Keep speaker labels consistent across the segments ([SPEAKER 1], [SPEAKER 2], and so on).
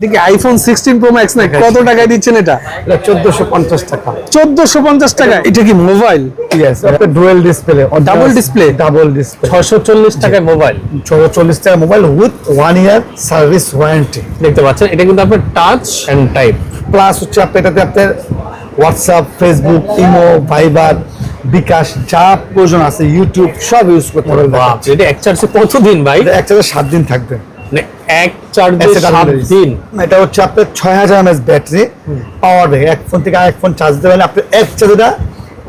[SPEAKER 1] দেখি iPhone sixteen pro max না কত টাকায় দিচ্ছেন এটা?
[SPEAKER 2] টাকা।
[SPEAKER 1] চোদ্দশো পঞ্চাশ টাকা? এটা কি mobile
[SPEAKER 2] dual display
[SPEAKER 1] Double display?
[SPEAKER 2] Double display
[SPEAKER 1] ছশো চল্লিশ টাকায় মোবাইল
[SPEAKER 2] ছশো চল্লিশ টাকা mobile with year service warranty
[SPEAKER 1] দেখতে পাচ্ছেন এটা কিন্তু আপনার টাচ অ্যান্ড টাইপ
[SPEAKER 2] প্লাস হচ্ছে আপনি এটাতে আপনার হোয়াটসঅ্যাপ ফেসবুক ইমো ভাইবার বিকাশ যা প্রয়োজন আছে ইউটিউব সব ইউজ করতে পারবেন।
[SPEAKER 1] এটা এক চার্জে কতদিন ভাই?
[SPEAKER 2] একসাথে সাত দিন থাকবে।
[SPEAKER 1] এক চার্জে সাত দিন।
[SPEAKER 2] এটা হচ্ছে আপনার ছয় হাজার এমএস ব্যাটারি পাওয়ার এক ফোন থেকে আরেক ফোন চার্জ দেবেন আপনি এক চার্জটা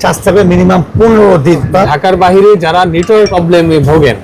[SPEAKER 2] চার্জ থাকবে মিনিমাম পনেরো দিন বা
[SPEAKER 1] ঢাকার বাইরে যারা নেটওয়ার্ক প্রবলেমে ভোগেন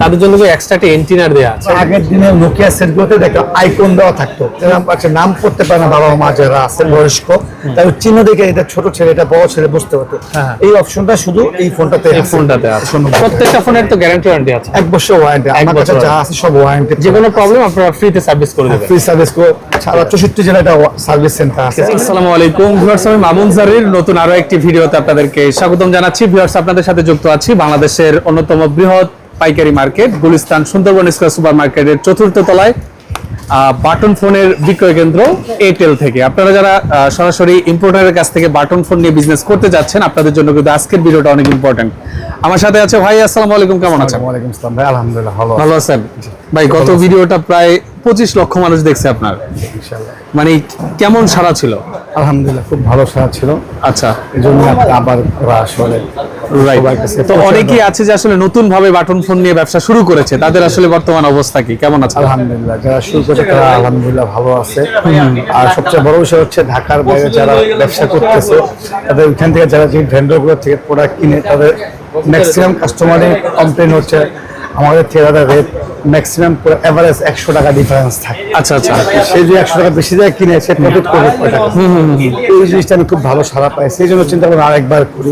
[SPEAKER 1] তাদের জন্য কি এক্সট্রা একটা এন্টিনার দেওয়া আছে।
[SPEAKER 2] আগের দিনে নোকিয়া সেটগুলোতে দেখো আইকন দেওয়া থাকতো। এরকম একটা নাম পড়তে পারে না বাবা মা যারা আছেন বয়স্ক। তাদের চিহ্ন দেখে এটা ছোট ছেলে এটা বড় ছেলে বুঝতে পারতো।
[SPEAKER 1] হ্যাঁ।
[SPEAKER 2] এই অপশনটা শুধু এই ফোনটাতে
[SPEAKER 1] এই ফোনটাতে আছে। প্রত্যেকটা ফোনের তো গ্যারান্টি ওয়ারেন্টি আছে।
[SPEAKER 2] এক বছর ওয়ারেন্টি আমার কাছে যা আছে সব ওয়ারেন্টি
[SPEAKER 1] যে কোনো প্রবলেম আপনারা ফ্রিতে সার্ভিস করে দেবেন।
[SPEAKER 2] ফ্রি সার্ভিস কো সারা চৌষট্টি জেলা এটা সার্ভিস সেন্টার আছে।
[SPEAKER 1] আসসালামু আলাইকুম। ভিউয়ার্স আমি মামুন জারির। নতুন আরও একটি ভিডিওতে আপনাদেরকে স্বাগতম জানাচ্ছি। ভিউয়ার্স আপনাদের সাথে যুক্ত আছি বাংলাদেশের অন্যতম বৃহৎ পাইকারি market Gulistan Sundarban square super মার্কেটের চতুর্থ তলায় বাটন ফোনের বিক্রয় কেন্দ্র এয়ারটেল থেকে। আপনারা যারা সরাসরি ইম্পোর্টারের কাছ থেকে বাটন ফোন নিয়ে বিজনেস করতে যাচ্ছেন আপনাদের জন্য কিন্তু আজকের ভিডিওটা অনেক ইম্পর্টেন্ট আমার সাথে আছে ভাই আসসালামু আলাইকুম কেমন আছেন?
[SPEAKER 2] ওয়ালাইকুম আসসালাম ভাই আলহামদুলিল্লাহ ভালো
[SPEAKER 1] ভালো আছেন? ভাই গত ভিডিওটা প্রায় পঁচিশ লক্ষ মানুষ দেখছে আপনার।
[SPEAKER 2] ইনশাআল্লাহ।
[SPEAKER 1] মানে কেমন সারা ছিল?
[SPEAKER 2] আলহামদুলিল্লাহ খুব ভালো সারা ছিল।
[SPEAKER 1] আচ্ছা।
[SPEAKER 2] এই জন্য আবার আসলে
[SPEAKER 1] তো অনেকেই আছে যে আসলে নতুন ভাবে বাটন ফোন নিয়ে ব্যবসা শুরু করেছে। তাদের আসলে বর্তমান অবস্থা কি? কেমন আছে?
[SPEAKER 2] আলহামদুলিল্লাহ যারা শুরু করেছে তারা আলহামদুলিল্লাহ ভালো আছে। আর সবচেয়ে বড় বিষয় হচ্ছে ঢাকার বাইরে যারা ব্যবসা করতেছে তাদের ওইখান থেকে যারা যে ভেন্ডরগুলো থেকে প্রোডাক্ট কিনে তাদের ম্যাক্সিমাম কাস্টমারের কমপ্লেন হচ্ছে আমাদের তাদের রেট ম্যাক্সিমাম পুরো এভারেজ একশো টাকা ডিফারেন্স থাকে।
[SPEAKER 1] আচ্ছা আচ্ছা।
[SPEAKER 2] সে যে একশো টাকা বেশি যায় কিনে সে প্রফিট করবে। এই জিনিসটা আমি খুব ভালো সারা পাই। সেই জন্য চিন্তা করলাম আরেকবার করি।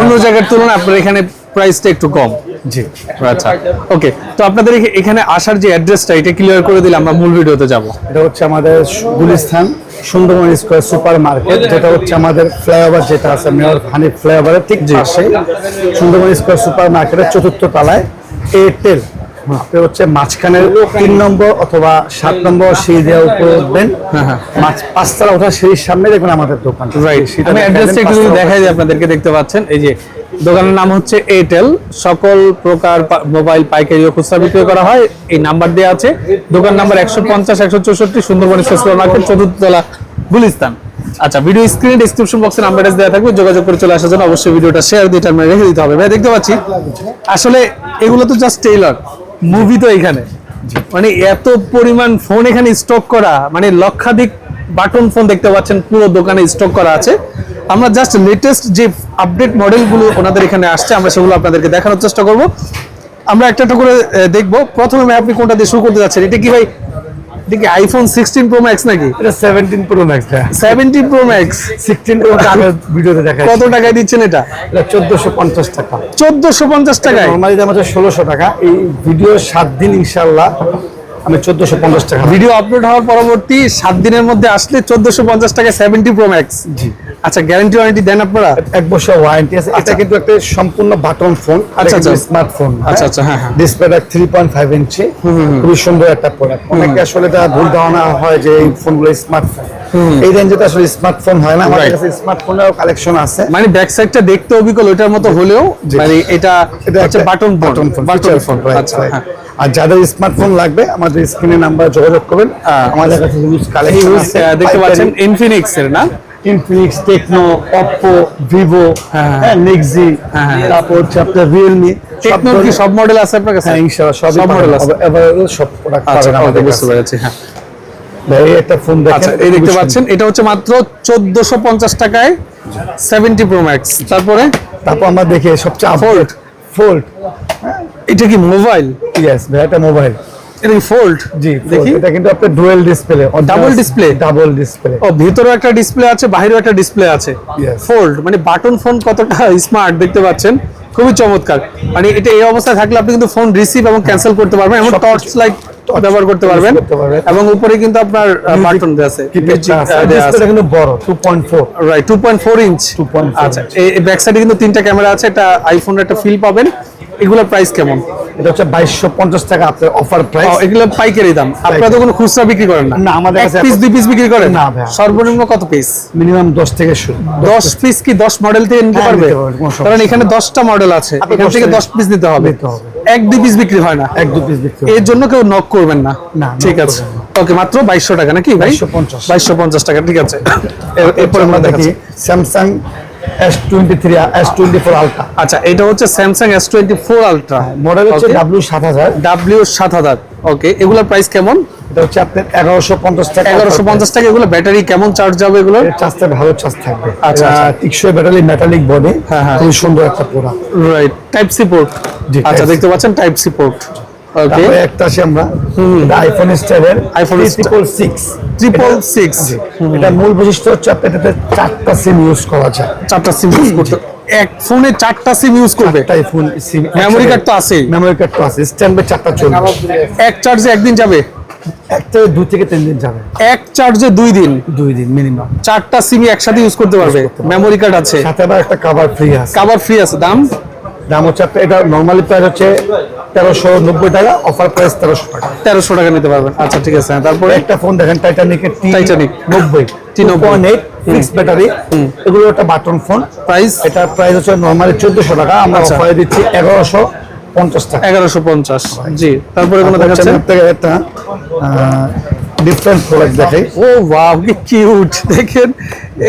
[SPEAKER 1] অন্য জায়গার তুলনায় আপনার এখানে প্রাইসটা একটু কম।
[SPEAKER 2] জি।
[SPEAKER 1] আচ্ছা ওকে। তো আপনাদের এখানে আসার যে অ্যাড্রেসটা এটা ক্লিয়ার করে দিলে আমরা মূল ভিডিওতে যাব।
[SPEAKER 2] এটা হচ্ছে আমাদের Gulistan Sundarban square super market যেটা হচ্ছে আমাদের ফ্লাইওভার যেটা আছে মেয়র হানি ফ্লাইওভারের ঠিক পাশে সুন্দরবন স্কোয়ার সুপার মার্কেটের চতুর্থ তলায়। এয়ারটেল আপনি হচ্ছে মাঝখানের তিন নম্বর অথবা সাত নম্বর সিঁড়ি দেওয়া উপরে উঠবেন। মাঝ- পাঁচতলা ওঠার সিঁড়ির সামনে দেখবেন আমাদের দোকান।
[SPEAKER 1] রাইট আমি অ্যাড্রেসটা একটু দেখাই দিই আপনাদেরকে দেখতে পাচ্ছেন? এই যে দোকানের নাম হচ্ছে এয়ারটেল সকল প্রকার মোবাইল পাইকারি ও খুচরা বিক্রয় করা হয়। এই নাম্বার দেওয়া আছে। দোকান নাম্বার একশো পঞ্চাশ একশো চৌষট্টি সুন্দরবন সুপার মার্কেট চতুর্থ তলা গুলিস্তান। আচ্ছা ভিডিও স্ক্রিনে ডিসক্রিপশন বক্সে নাম্বার দেওয়া থাকবে যোগাযোগ করে চলে আসার জন্য অবশ্যই ভিডিওটা শেয়ার দিয়ে টার্মিনে রেখে দিতে হবে। ভাই দেখতে পাচ্ছি আসলে এগুলো তো জাস্ট টেইলার মুভি তো এখানে। মানে এত পরিমাণ ফোন এখানে স্টক করা মানে লক্ষাধিক বাটন ফোন দেখতে পাচ্ছেন পুরো দোকানে স্টক করা আছে। আমরা জাস্ট লেটেস্ট যে আপডেট মডেলগুলো ওনাদের এখানে আসছে আমরা সেগুলো আপনাদেরকে দেখানোর চেষ্টা করব। আমরা একটা একটা করে দেখব। প্রথমে আপনি কোনটা দিয়ে শুরু করতে যাচ্ছেন? এটা কি ভাই দেখি আইফোন সিক্সটিন প্রো ম্যাক্স নাকি?
[SPEAKER 2] এটা seventeen pro max
[SPEAKER 1] seventeen pro max
[SPEAKER 2] sixteen pro আগের ভিডিওতে দেখা
[SPEAKER 1] কত টাকায় দিচ্ছেন এটা?
[SPEAKER 2] এটা চোদ্দশো পঞ্চাশ টাকা।
[SPEAKER 1] চোদ্দশো পঞ্চাশ টাকায়?
[SPEAKER 2] নর্মালি দাম হচ্ছে ষোলোশো টাকা। এই ভিডিও সাত দিন ইনশাল্লাহ আমি চোদ্দশো পঞ্চাশ টাকা
[SPEAKER 1] ভিডিও আপলোড হওয়ার পরবর্তী সাত দিনের মধ্যে আসলে চোদ্দশো পঞ্চাশ টাকা সেভেন্টি প্রো ম্যাক্স
[SPEAKER 2] জি।
[SPEAKER 1] আচ্ছা গ্যারান্টি ওয়ারেন্টি দেন আপনারা?
[SPEAKER 2] এক বছর ওয়ারেন্টি আছে। এটা কিন্তু একটা সম্পূর্ণ বাটন ফোন
[SPEAKER 1] আচ্ছা, আচ্ছা।
[SPEAKER 2] স্মার্টফোন
[SPEAKER 1] আচ্ছা, আচ্ছা, হ্যাঁ, হ্যাঁ।
[SPEAKER 2] ডিসপ্লেটা থ্রি পয়েন্ট ফাইভ ইঞ্চি খুবই সুন্দর একটা প্রোডাক্ট অনেকে আসলে এটা ভুল ধারণা হয় যে এই ফোনগুলো স্মার্টফোন এই রেঞ্জে তো আসলে স্মার্টফোন হয় না। আমাদের. কাছে স্মার্টফোনেরও কালেকশন আছে।
[SPEAKER 1] মানে ব্যাক সাইডটা দেখতে অবিকল ওইটার মতো হলেও মানে এটা
[SPEAKER 2] এটা
[SPEAKER 1] হচ্ছে button
[SPEAKER 2] button phone
[SPEAKER 1] button phone আচ্ছা. হ্যাঁ।
[SPEAKER 2] আর যাদের স্মার্টফোন লাগবে আমাদের স্ক্রিনে নাম্বার যোগাযোগ করবেন।
[SPEAKER 1] হ্যাঁ।
[SPEAKER 2] আমাদের কাছে হিউজ কালেকশন আছে।
[SPEAKER 1] দেখতে পাচ্ছেন ইনফিনিক্স এর না?
[SPEAKER 2] ইনফিনিক্স টেকনো অপো ভিভো
[SPEAKER 1] হ্যাঁ।
[SPEAKER 2] হ্যাঁ। নেক্সি
[SPEAKER 1] হ্যাঁ, হ্যাঁ।
[SPEAKER 2] তারপর হচ্ছে আপনার রিয়েলমি
[SPEAKER 1] টেকনোর কি সব মডেল আছে আপনার কাছে?
[SPEAKER 2] হ্যাঁ ইনশাআল্লাহ সব
[SPEAKER 1] মডেল আছে।
[SPEAKER 2] অ্যাভেলেবল সব প্রোডাক্ট
[SPEAKER 1] আচ্ছা
[SPEAKER 2] পাবেন আমাদের
[SPEAKER 1] বুঝতে
[SPEAKER 2] কাছে।
[SPEAKER 1] পেরেছি হ্যাঁ।
[SPEAKER 2] একটা ফোন দেখেন
[SPEAKER 1] আচ্ছা এই দেখতে পাচ্ছেন এটা হচ্ছে মাত্র চোদ্দশো পঞ্চাশ টাকায় সেভেন্টি প্রো ম্যাক্স তারপরে?
[SPEAKER 2] তারপর আমরা দেখি সবচেয়ে ফোল্ড ফোল্ড
[SPEAKER 1] এটা কি মোবাইল
[SPEAKER 2] ইয়েস ভাই এটা মোবাইল
[SPEAKER 1] এটা কি ফোল্ড
[SPEAKER 2] জি
[SPEAKER 1] দেখি।
[SPEAKER 2] এটা কিন্তু আপনার dual display
[SPEAKER 1] Double display?
[SPEAKER 2] Double display
[SPEAKER 1] ও ভিতরেও একটা ডিসপ্লে আছে বাইরেও একটা ডিসপ্লে আছে। ফোল্ড মানে বাটন ফোন কতটা স্মার্ট দেখতে পাচ্ছেন? খুবই চমৎকার। মানে এটা এই অবস্থায় থাকলে আপনি কিন্তু ফোন রিসিভ এবং ক্যান্সেল করতে পারবেন এবং টর্চ লাইট ব্যবহার করতে পারবেন। এবং উপরে কিন্তু আপনার বাটন দেওয়া আছে।
[SPEAKER 2] ডিসপ্লেটা কিন্তু বড় 2.4
[SPEAKER 1] right two point four inch
[SPEAKER 2] 2.4
[SPEAKER 1] আচ্ছা এই ব্যাক সাইডে কিন্তু তিনটা ক্যামেরা আছে এটা আইফোনের একটা ফিল পাবেন। এগুলোর প্রাইস কেমন?
[SPEAKER 2] এটা হচ্ছে বাইশশো পঞ্চাশ টাকা আপনার অফার প্রাইস
[SPEAKER 1] এগুলো পাইকারি দাম। আপনারা তো কোনো খুচরা বিক্রি করেন না।
[SPEAKER 2] না, আমাদের কাছে
[SPEAKER 1] পিস দুই পিস বিক্রি করেন?
[SPEAKER 2] না।
[SPEAKER 1] সর্বনিম্ন কত পিস
[SPEAKER 2] মিনিমাম দশ থেকে শুরু।
[SPEAKER 1] দশ পিস কি দশ মডেল থেকে নিতে
[SPEAKER 2] হ্যাঁ,
[SPEAKER 1] পারবে? কারণ এখানে দশটা মডেল আছে। এখান থেকে দশ পিস নিতে হবে। এক দুই পিস বিক্রি হয় না।
[SPEAKER 2] এক দু পিস বিক্রি
[SPEAKER 1] এর জন্য কেউ নক করবেন না।
[SPEAKER 2] না,
[SPEAKER 1] ঠিক আছে। ওকে মাত্র বাইশশো টাকা নাকি ভাই?
[SPEAKER 2] 2250
[SPEAKER 1] বাইশশো পঞ্চাশ টাকা ঠিক আছে। এর-
[SPEAKER 2] এরপর আমরা দেখি Samsung S twenty three S twenty four ultra
[SPEAKER 1] আচ্ছা এটা হচ্ছে Samsung S twenty four ultra
[SPEAKER 2] model হচ্ছে ডাব্লিউ সাত হাজার।
[SPEAKER 1] ডাব্লিউ সাত হাজার। ওকে এগুলোর প্রাইস কেমন?
[SPEAKER 2] এটা হচ্ছে আপনার এগারোশো পঞ্চাশ টাকা।
[SPEAKER 1] এগারোশো পঞ্চাশ টাকা এগুলো ব্যাটারি কেমন চার্জ যাবে এগুলোর
[SPEAKER 2] চার্জটা ভালো চার্জ থাকবে।
[SPEAKER 1] আচ্ছা, আচ্ছা।
[SPEAKER 2] টিকসই ব্যাটারি মেটালিক বডি
[SPEAKER 1] হ্যাঁ, হ্যাঁ।
[SPEAKER 2] খুবই সুন্দর একটা product
[SPEAKER 1] right type C port আচ্ছা দেখতে পাচ্ছেন টাইপ সি পোর্ট
[SPEAKER 2] তারপরে একটা আসি আমরা আইফোন স্টাইলের
[SPEAKER 1] iPhone
[SPEAKER 2] triple six
[SPEAKER 1] triple six
[SPEAKER 2] এটা মূল বৈশিষ্ট্য হচ্ছে আপনি এটাতে চারটা সিম ইউজ করা যায়।
[SPEAKER 1] চারটা সিম ইউজ করতে এক ফোনে চারটা সিম ইউজ করবে?
[SPEAKER 2] ফোন সিম
[SPEAKER 1] মেমোরি কার্ড তো আছেই।
[SPEAKER 2] মেমোরি কার্ড তো আছে। স্ট্যান্ড বাই চারটা চলবে।
[SPEAKER 1] এক চার্জে একদিন যাবে?
[SPEAKER 2] একটা দুই থেকে তিন দিন যাবে।
[SPEAKER 1] এক চার্জে দুই দিন?
[SPEAKER 2] দুই দিন মিনিমাম
[SPEAKER 1] চারটা সিমই একসাথে ইউজ করতে পারবে। মেমোরি কার্ড আছে।
[SPEAKER 2] সাথে আবার একটা কাভার ফ্রি আছে।
[SPEAKER 1] কাভার ফ্রি আছে। দাম?
[SPEAKER 2] দাম হচ্ছে আপনি এটা নর্মালি প্রাইস হচ্ছে তেরোশো নব্বই টাকা অফার প্রাইস তেরোশো টাকা।
[SPEAKER 1] তেরোশো টাকা নিতে পারবেন। আচ্ছা ঠিক আছে হ্যাঁ, তারপরে
[SPEAKER 2] একটা ফোন দেখেন টাইটানিকের
[SPEAKER 1] টাইটানিক।
[SPEAKER 2] নব্বই। টি
[SPEAKER 1] T90
[SPEAKER 2] ফিক্স ব্যাটারি এগুলো একটা বাটন ফোন
[SPEAKER 1] প্রাইস
[SPEAKER 2] এটা প্রাইস হচ্ছে নর্মালি চোদ্দশো টাকা। আমরা
[SPEAKER 1] আচ্ছা।
[SPEAKER 2] অফারে দিচ্ছি এগারোশো। পঞ্চাশ টাকা।
[SPEAKER 1] এগারোশো পঞ্চাশ। জি তারপরে কোনো দেখাচ্ছেন
[SPEAKER 2] আপনাকে একটা ডিফারেন্ট প্রোডাক্ট দেখাই।
[SPEAKER 1] ও কি কিউট দেখেন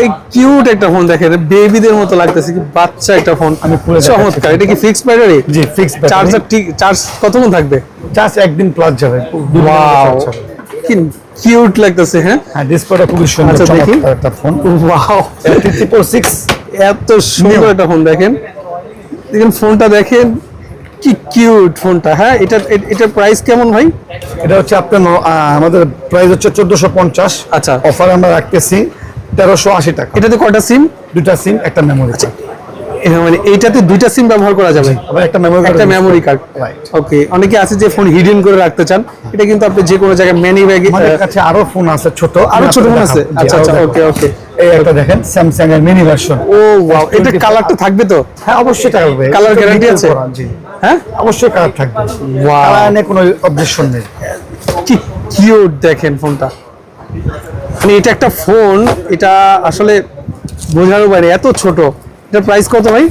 [SPEAKER 1] এই কিউট একটা ফোন দেখেন বেবিদের মতো লাগতেছে কি বাচ্চা একটা ফোন
[SPEAKER 2] আমি দেখাচ্ছি।
[SPEAKER 1] চমৎকার এটা কি ফিক্স ব্যাটারি
[SPEAKER 2] জি ফিক্স
[SPEAKER 1] চার্জার ঠিক চার্জ কতক্ষণ থাকবে?
[SPEAKER 2] চার্জ একদিন প্লাস যাবে
[SPEAKER 1] ওয়াও কি কিউট লাগতেছে হ্যাঁ?
[SPEAKER 2] হ্যাঁ ডিসপ্লেটা খুবই সুন্দর
[SPEAKER 1] আচ্ছা।
[SPEAKER 2] চমৎকার একটা ফোন
[SPEAKER 1] ওয়াও
[SPEAKER 2] ট্রিপল সিক্স
[SPEAKER 1] এত সুন্দর একটা ফোন দেখেন। দেখেন ফোনটা দেখেন কি কিউট ফোনটা হ্যাঁ এটা এটার প্রাইস কেমন ভাই?
[SPEAKER 2] এটা হচ্ছে আপনার আমাদের প্রাইস হচ্ছে চোদ্দশো পঞ্চাশ।
[SPEAKER 1] আচ্ছা।
[SPEAKER 2] অফার আমরা রাখতেছি তেরোশো আশি টাকা।
[SPEAKER 1] এটাতে কয়টা সিম
[SPEAKER 2] দুটা সিম একটা মেমোরি
[SPEAKER 1] মানে এইটাতে দুইটা সিম ব্যবহার করা যাবে?
[SPEAKER 2] আবার একটা মেমোরি
[SPEAKER 1] একটা মেমোরি কার্ড. ওকে অনেকে আছে যে ফোন হিডেন করে রাখতে চান। এটা কিন্তু আপনি যে কোনো জায়গায় ম্যানি ব্যাগে
[SPEAKER 2] আমাদের কাছে আরও ফোন আছে ছোট। আরও
[SPEAKER 1] ছোট ফোন আছে? আচ্ছা আচ্ছা ওকে ওকে
[SPEAKER 2] এই একটা দেখেন স্যামসাং এর মিনি ভার্সন
[SPEAKER 1] ও ওয়াও এটা কালারটা থাকবে তো?
[SPEAKER 2] হ্যাঁ অবশ্যই থাকবে এটা
[SPEAKER 1] guarantee
[SPEAKER 2] detail
[SPEAKER 1] আছে? হ্যাঁ?
[SPEAKER 2] অবশ্যই কালার থাকবে।
[SPEAKER 1] Wow.
[SPEAKER 2] কালার কোনো অবজেকশন নেই।
[SPEAKER 1] কি কিউট দেখেন ফোনটা। মানে এটা একটা ফোন এটা আসলে বোঝানো বাইরে এত ছোট। এটার প্রাইস কত ভাই?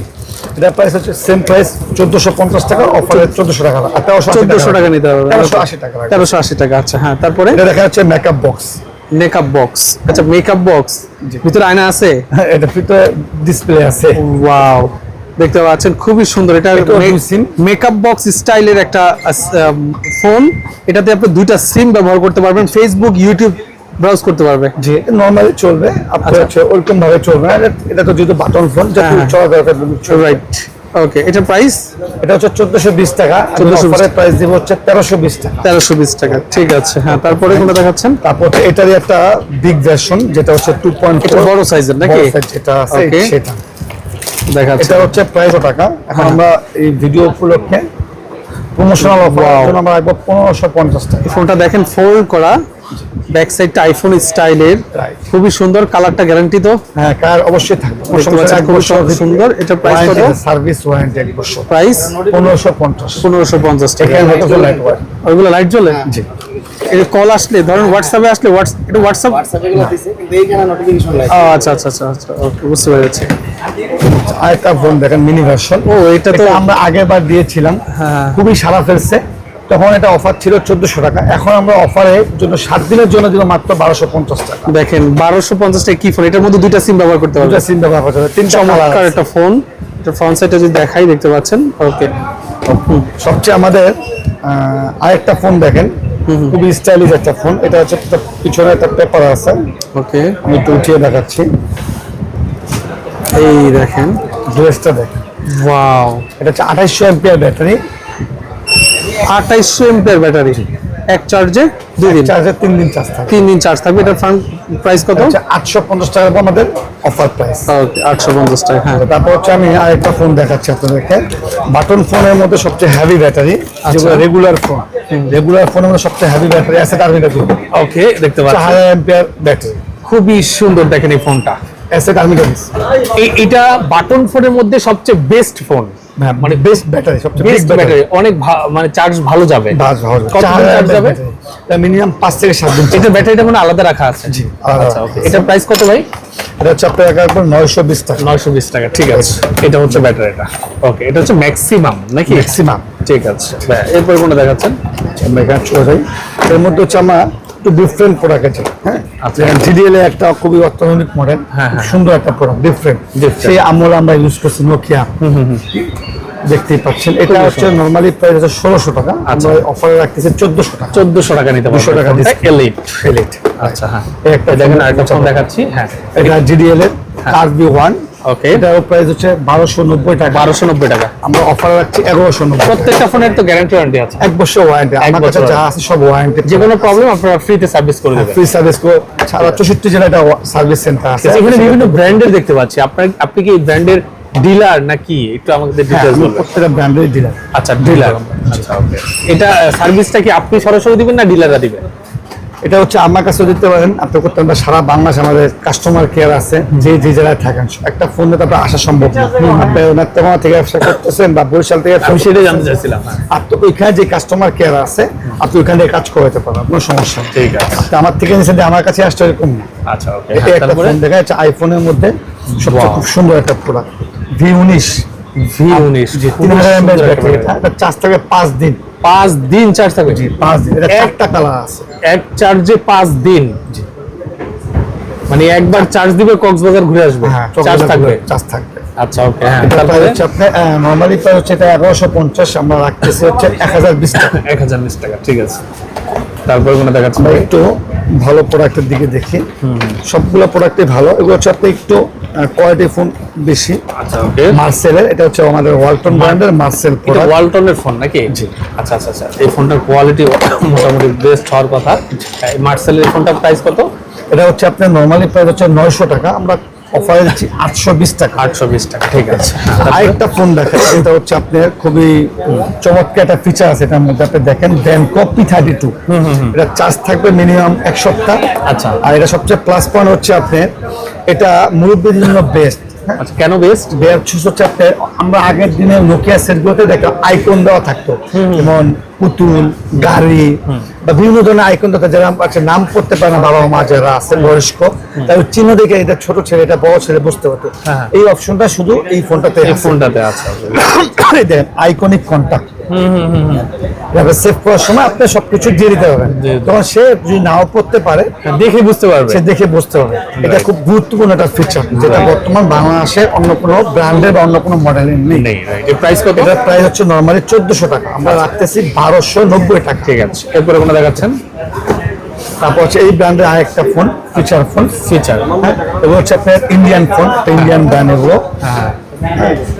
[SPEAKER 2] এটা প্রাইস হচ্ছে সেম প্রাইস চোদ্দশো পঞ্চাশ টাকা অফারে চোদ্দশো টাকা। আর তেরোশো
[SPEAKER 1] চোদ্দশো টাকা নিতে হবে
[SPEAKER 2] তেরোশো আশি টাকা। লাগবে।
[SPEAKER 1] তেরোশো আশি টাকা আচ্ছা হ্যাঁ তারপরে?
[SPEAKER 2] এটা দেখা যাচ্ছে মেকআপ বক্স
[SPEAKER 1] মেকআপ বক্স আচ্ছা মেকআপ বক্স ভিতরে আয়না আছে?
[SPEAKER 2] এটা ভিতরে ডিসপ্লে আছে।
[SPEAKER 1] ওয়াও দেখতে পাচ্ছেন খুবই সুন্দর। এটা মেকআপ বক্স স্টাইলের একটা ফোন এটাতে আপনি দুইটা সিম ব্যবহার করতে পারবেন। ফেসবুক ইউটিউব ব্রাউজ করতে পারবে।
[SPEAKER 2] যে নর্মালি চলবে। আপনার
[SPEAKER 1] আচ্ছা।
[SPEAKER 2] ওরকম ভাবে চলবে এটা- তো যেহেতু বাটন ফোন যা
[SPEAKER 1] হ্যাঁ, হ্যাঁ।
[SPEAKER 2] দরকার
[SPEAKER 1] রাইট ওকে এটা প্রাইস
[SPEAKER 2] এটা হচ্ছে চোদ্দশো বিশ টাকা।
[SPEAKER 1] 1420
[SPEAKER 2] প্রাইস দিব হচ্ছে তেরোশো বিশ টাকা।
[SPEAKER 1] তেরোশো বিশ টাকা ঠিক আছে। হ্যাঁ তারপরে কোনটা দেখাচ্ছেন?
[SPEAKER 2] তারপর এটারই একটা বিগ ভার্সন যেটা হচ্ছে টু পয়েন্ট
[SPEAKER 1] এটা বড় সাইজের নাকি?
[SPEAKER 2] যেটা আছে সেটা।
[SPEAKER 1] দেখাচ্ছে।
[SPEAKER 2] এটা হচ্ছে প্রাইস টাকা। এখন আমরা এই ভিডিও উপলক্ষে প্রমোশনাল অফার আমরা পনেরোশো পঞ্চাশ টাকা।
[SPEAKER 1] ফোনটা দেখেন ফোল্ড করা ব্যাক সাইডটা আইফোন স্টাইলের খুবই সুন্দর কালারটা গ্যারান্টি তো?
[SPEAKER 2] হ্যাঁ কার অবশ্যই থাকবে।
[SPEAKER 1] খুবই সুন্দর। এটা প্রাইস কত?
[SPEAKER 2] সার্ভিস ওয়ারেন্টি এক বছর
[SPEAKER 1] প্রাইস
[SPEAKER 2] পনেরোশো পঞ্চাশ।
[SPEAKER 1] পনেরোশো পঞ্চাশ টাকা। ওইগুলো লাইট জ্বলে?
[SPEAKER 2] জি।
[SPEAKER 1] এটা কল আসলে ধরেন হোয়াটসঅ্যাপে আসলে হোয়াটস এটা হোয়াটসঅ্যাপ
[SPEAKER 3] হোয়াটসঅ্যাপে গুলো দিছে কিন্তু এইখানে নোটিফিকেশন লাইট
[SPEAKER 1] ও আচ্ছা আচ্ছা আচ্ছা আচ্ছা ওকে বুঝতে পেরেছি।
[SPEAKER 2] আরেকটা ফোন দেখেন মিনি ভার্সন
[SPEAKER 1] ও এটা তো
[SPEAKER 2] আমরা আগের বার দিয়েছিলাম।
[SPEAKER 1] হ্যাঁ।
[SPEAKER 2] খুবই সারা ফেলছে। তখন এটা অফার ছিল চোদ্দশো টাকা। এখন আমরা অফারে জন্য সাত দিনের জন্য দিব মাত্র বারোশো পঞ্চাশ টাকা।
[SPEAKER 1] দেখেন বারোশো পঞ্চাশ টাকা কি ফোন এটার মধ্যে দুইটা সিম ব্যবহার করতে
[SPEAKER 2] দুটা
[SPEAKER 1] পারবেন
[SPEAKER 2] সিম ব্যবহার করতে হবে
[SPEAKER 1] চমৎকার একটা ফোন এটা ফ্রন্ট সাইডে যদি দেখাই দেখতে পাচ্ছেন? ওকে
[SPEAKER 2] সবচেয়ে আমাদের আরেকটা ফোন দেখেন। খুবই স্টাইলিশ একটা ফোন এটা হচ্ছে পিছনে একটা পেপার আছে।
[SPEAKER 1] ওকে
[SPEAKER 2] আমি একটু উঠিয়ে দেখাচ্ছি।
[SPEAKER 1] এই দেখেন।
[SPEAKER 2] ড্রেসটা দেখেন।
[SPEAKER 1] ওয়াও
[SPEAKER 2] এটা হচ্ছে আঠাইশশো এমপিআর ব্যাটারি।
[SPEAKER 1] আঠাইশশো এমপের ব্যাটারি এক চার্জে দুই দিন।
[SPEAKER 2] চার্জে তিন দিন চার্জ থাকে
[SPEAKER 1] তিন দিন চার্জ থাকবে। এটার ফ্রন্ট প্রাইস কত?
[SPEAKER 2] আটশো পঞ্চাশ টাকার আমাদের অফার প্রাইস
[SPEAKER 1] ওকে আটশো পঞ্চাশ টাকা হ্যাঁ।
[SPEAKER 2] তারপর হচ্ছে আমি আরেকটা ফোন দেখাচ্ছি আপনাদেরকে। বাটন ফোনের মধ্যে সবচেয়ে হেভি ব্যাটারি যেগুলো রেগুলার ফোন রেগুলার ফোনের মধ্যে সবচেয়ে হেভি ব্যাটারি আছে তার ভিতরে
[SPEAKER 1] ওকে দেখতে পাচ্ছেন
[SPEAKER 2] হাজার এমপিআর ব্যাটারি
[SPEAKER 1] খুবই সুন্দর দেখেন এই ফোনটা
[SPEAKER 2] অ্যাসেট আর্মি গাড়ি
[SPEAKER 1] এই এটা বাটন ফোনের মধ্যে সবচেয়ে বেস্ট ফোন
[SPEAKER 2] মানে বেস্ট ব্যাটারি সবচেয়ে
[SPEAKER 1] বেস্ট
[SPEAKER 2] ব্যাটারি
[SPEAKER 1] অনেক মানে চার্জ ভালো যাবে। চার্জ যাবে?
[SPEAKER 2] মিনিমাম পাঁচ থেকে সাত দিন
[SPEAKER 1] এটা ব্যাটারিটা মানে আলাদা রাখা আছে।
[SPEAKER 2] জি,
[SPEAKER 1] আচ্ছা ওকে এটার প্রাইস কত ভাই?
[SPEAKER 2] এটা হচ্ছে আপনার একবার নয়শো বিশ টাকা।
[SPEAKER 1] নয়শো বিশ টাকা ঠিক আছে। এটা হচ্ছে ব্যাটারিটা ওকে এটা হচ্ছে ম্যাক্সিমাম নাকি?
[SPEAKER 2] ম্যাক্সিমাম
[SPEAKER 1] ঠিক আছে। এরপর কোনটা দেখাচ্ছেন?
[SPEAKER 2] এখানে চলে যাই। এর মধ্যে হচ্ছে আমার একটু ডিফারেন্ট প্রোডাক্ট আছে। হ্যাঁ?
[SPEAKER 1] আচ্ছা।
[SPEAKER 2] জিডিএল এর একটা খুবই অত্যাধুনিক মডেল
[SPEAKER 1] হ্যাঁ, হ্যাঁ।
[SPEAKER 2] সুন্দর একটা প্রোডাক্ট ডিফারেন্ট। সেই আমল আমরা ইউজ করছি নোকিয়া দেখতেই পাচ্ছেন। এটা হচ্ছে নর্মালি প্রাইস হচ্ছে ষোলোশো টাকা।
[SPEAKER 1] আচ্ছা।
[SPEAKER 2] আমরা অফারে রাখতেছি চোদ্দশো টাকা।
[SPEAKER 1] চোদ্দশো টাকা নিতে
[SPEAKER 2] 200 টাকা।
[SPEAKER 1] Elite
[SPEAKER 2] Elite।
[SPEAKER 1] আচ্ছা হ্যাঁ।
[SPEAKER 2] একটা
[SPEAKER 1] দেখেন আরেকটা দেখাচ্ছি। হ্যাঁ।
[SPEAKER 2] এটা জিডিএল এর আর বি ওয়ান
[SPEAKER 1] ওকে
[SPEAKER 2] এটার প্রাইস হচ্ছে বারোশো নব্বই টাকা।
[SPEAKER 1] বারোশো নব্বই টাকা।
[SPEAKER 2] আমরা অফারে রাখছি এগারোশো নব্বই।
[SPEAKER 1] প্রত্যেকটা ফোনের তো গ্যারান্টি ওয়ারেন্টি আছে।
[SPEAKER 2] এক বছর ওয়ারেন্টি আমার কাছে যা আছে সব ওয়ারেন্টি
[SPEAKER 1] যে কোনো প্রবলেম আপনারা ফ্রিতে সার্ভিস করে দেবেন।
[SPEAKER 2] ফ্রি সার্ভিস সারা চৌষট্টি জেলায় একটা সার্ভিস সেন্টার আছে।
[SPEAKER 1] এখানে বিভিন্ন ব্র্যান্ডের দেখতে পাচ্ছি। আপনার আপনি কি ব্র্যান্ডের ডিলার নাকি? একটু আমাদের
[SPEAKER 2] হ্যাঁ,
[SPEAKER 1] ডিটেলস
[SPEAKER 2] আমি
[SPEAKER 1] বলবেন।
[SPEAKER 2] প্রত্যেকটা ব্র্যান্ডের ডিলার
[SPEAKER 1] আচ্ছা ডিলার আচ্ছা ওকে এটা সার্ভিসটা কি আপনি সরাসরি দিবেন না ডিলাররা দিবে
[SPEAKER 2] এটা হচ্ছে আমার কাছে দিতে পারেন আপনি করতে পারেন সারা বাংলাদেশ আমাদের কাস্টমার কেয়ার আছে যে যে জায়গায় থাকেন। একটা ফোন দিয়ে তো আপনার আসা সম্ভব না। আপনি থেকে ব্যবসা করতেছেন বা বরিশাল থেকে
[SPEAKER 1] আমি সেটাই জানতে চাইছিলাম হ্যাঁ।
[SPEAKER 2] আপনি ওইখানে যে কাস্টমার কেয়ার আছে আপনি ওইখান থেকে কাজ করাতে পারবেন কোনো সমস্যা নেই।
[SPEAKER 1] ঠিক আছে।
[SPEAKER 2] আপনি আমার থেকে নিয়েছেন যে আমার কাছে আসতে এরকম না।
[SPEAKER 1] আচ্ছা ওকে।
[SPEAKER 2] একটা ফোন দেখা যাচ্ছে আইফোনের মধ্যে সবচেয়ে খুব সুন্দর একটা প্রোডাক্ট ভি উনিশ।
[SPEAKER 1] ভি উনিশ
[SPEAKER 2] তিন হাজার এমএচ ব্যাটারি এটা এটা চার্জ থাকে পাঁচ দিন।
[SPEAKER 1] পাঁচ দিন চার্জ থাকবে।
[SPEAKER 2] পাঁচ দিন। এটা চারটা কালার আছে।
[SPEAKER 1] এক চার্জে পাঁচ দিন। মানে একবার চার্জ দিবে কক্সবাজার ঘুরে আসবে।
[SPEAKER 2] হ্যাঁ
[SPEAKER 1] চার্জ থাকবে।
[SPEAKER 2] চার্জ থাকবে।
[SPEAKER 1] আচ্ছা ওকে হ্যাঁ। তারপরে?
[SPEAKER 2] হচ্ছে আপনার নর্মালি তো হচ্ছে এটা এগারোশো পঞ্চাশ আমরা রাখতেছি হচ্ছে এক হাজার বিশ টাকা।
[SPEAKER 1] এক হাজার বিশ টাকা ঠিক আছে। তারপরে কোনো দেখাচ্ছে
[SPEAKER 2] একটু ভালো প্রোডাক্টের দিকে দেখি। সবগুলো প্রোডাক্টই ভালো। এগুলো হচ্ছে আপনি একটু কোয়ালিটি ফোন বেশি।
[SPEAKER 1] আচ্ছা ওকে
[SPEAKER 2] মার্সেলের এটা হচ্ছে আমাদের ওয়ালটন ব্র্যান্ডের মার্সেল প্রোডাক্ট
[SPEAKER 1] ওয়ালটনের ফোন নাকি?
[SPEAKER 2] জি।
[SPEAKER 1] আচ্ছা আচ্ছা আচ্ছা। এই ফোনটার কোয়ালিটি মোটামুটি বেস্ট হওয়ার কথা। এই মার্সেলের ফোনটার প্রাইস কত?
[SPEAKER 2] এটা হচ্ছে আপনার নর্মালি প্রাইস হচ্ছে নয়শো টাকা। আমরা অফারে দিচ্ছি আটশো বিশ টাকা।
[SPEAKER 1] আটশো বিশ টাকা ঠিক আছে।
[SPEAKER 2] আরেকটা ফোন দেখেন এটা হচ্ছে আপনার খুবই চমৎকার একটা ফিচার আছে এটার মধ্যে আপনি দেখেন ব্যাংক পি থার্টি টু এটা চার্জ থাকবে মিনিমাম এক সপ্তাহ।
[SPEAKER 1] আচ্ছা।
[SPEAKER 2] আর এটা সবচেয়ে প্লাস পয়েন্ট হচ্ছে আপনার এটা মুরব্বীর জন্য বেস্ট
[SPEAKER 1] আচ্ছা কেন বেস্ট
[SPEAKER 2] চারটে আমরা আগের দিনে নোকিয়া সেটগুলোতে দেখলাম আইকন দেওয়া থাকতো। যেমন পুতুল গাড়ি বা বিভিন্ন ধরনের আইকন দেওয়া যারা আছে নাম পড়তে পারে না বাবা মা যারা আছে বয়স্ক। তাদের চিহ্ন দেখে এটা ছোট ছেলে এটা বড় ছেলে বুঝতে পারতো।
[SPEAKER 1] হ্যাঁ।
[SPEAKER 2] এই অপশনটা শুধু এই ফোনটাতে।
[SPEAKER 1] ফোনটাতে আছে।
[SPEAKER 2] এই দেখেন কন্টাক্ট সেভ করার সময় আপনি সবকিছু দিয়ে দিতে পারবেন। তখন সে যদি নাও পড়তে পারে
[SPEAKER 1] দেখে বুঝতে পারবে।
[SPEAKER 2] সে দেখে বুঝতে পারবে। এটা খুব গুরুত্বপূর্ণ একটা ফিচার যেটা বর্তমান বাংলাদেশের অন্য কোনো ব্র্যান্ডের বা অন্য কোনো মডেলের নেই।
[SPEAKER 1] প্রাইস কত?
[SPEAKER 2] এটার প্রাইস হচ্ছে নর্মালি চোদ্দশো টাকা। আমরা রাখতেছি বারোশো নব্বই টাকা।
[SPEAKER 1] ঠিক আছে। এরপরে কোনো দেখাচ্ছেন?
[SPEAKER 2] তারপর হচ্ছে এই ব্র্যান্ডের আরেকটা ফোন ফিচার ফোন
[SPEAKER 1] ফিচার
[SPEAKER 2] হ্যাঁ এগুলো হচ্ছে আপনার ইন্ডিয়ান ফোন ইন্ডিয়ান ব্র্যান্ড এগুলো।
[SPEAKER 1] হ্যাঁ।